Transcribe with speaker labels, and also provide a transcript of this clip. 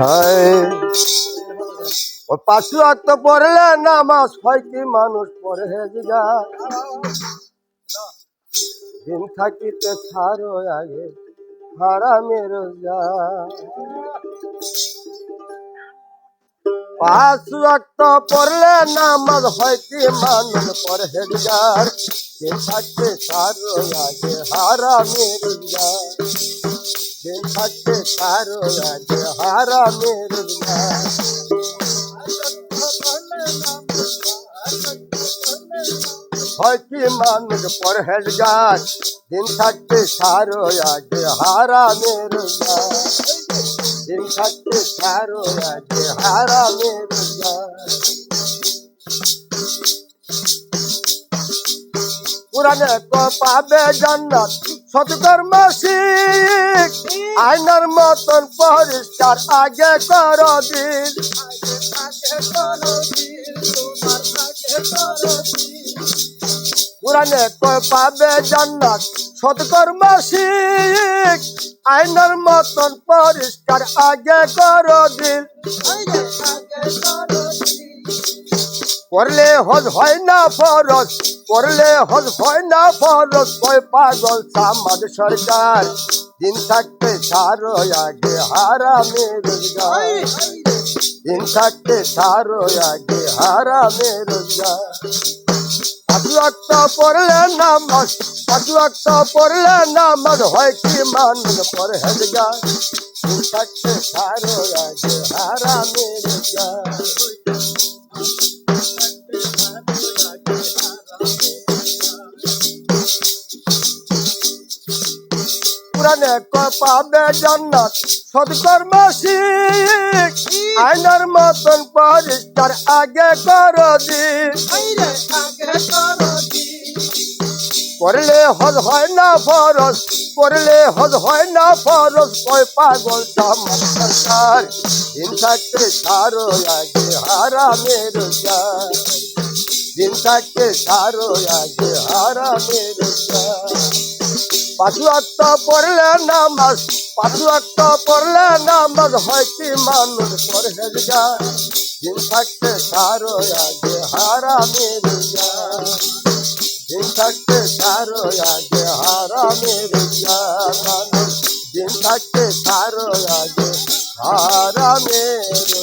Speaker 1: হায়। ও পড়লে নামাজ হয় কি মানুষ পড়ে যা দিন থাকিতে ছাড়ো আগে হারামের যা পাঁচ রক্ত পড়লে নামাজ হয় কি মানুষ পড়ে যার দিন থাকতে ছাড়ো আগে হারামের যা থাকতে ছাড়ো আগে হারামের যা হয় কি মানুষ পরহেজগার দিন থাকতে সারো আগে হারামের। দিন থাকতে সারো আগে হারামের তো পাবে জান্নাত সৎকর্ম শিখ আয়নার মতন পরিষ্কার, আগে কর দিন। কোরআনে তো পাবে জান্নাত। সৎকর্ম শিখ আয়নার মতন পরিষ্কার, আগে কর দিন। করলে হজ হয় না ফরজ। করলে হজ হয় না ফরজ কয় পাগল সামাদ সরকার। দিন থাকতে সারো আগে হারামে রোজগার। দিন থাকতে সারো আগে হারামে রোজগার। পাঁচ রক্ত পড়লে নামাজ পাঁচ রক্ত পড়লে নামাজ হয় কি মানুষ পরে হেজগার। দিন থাকতে সারো আগে হারামে রোজগার। পুরানে পাবে জান্নাত সৎকর্ম শিখ আয়নার মতন পরিষ্কার আগে কর করলে হজ হয় না ফরজ করলে হজ হয় না ফরজ। কয় পাগল দিন থাকতে সারো আগে হারামের যার থাকতে সারো, আগে হারামের পাঁচ রক্ত পড়লে নামাজ, পাঁচ রক্ত পড়লে নামাজ, হয় কি মানুষ যা দিন থাকতে সারো, আগে হারামের দিন থাকতে সারো, আগে হারামের মানুষ দিন থাকতে সারো, আগে হারামের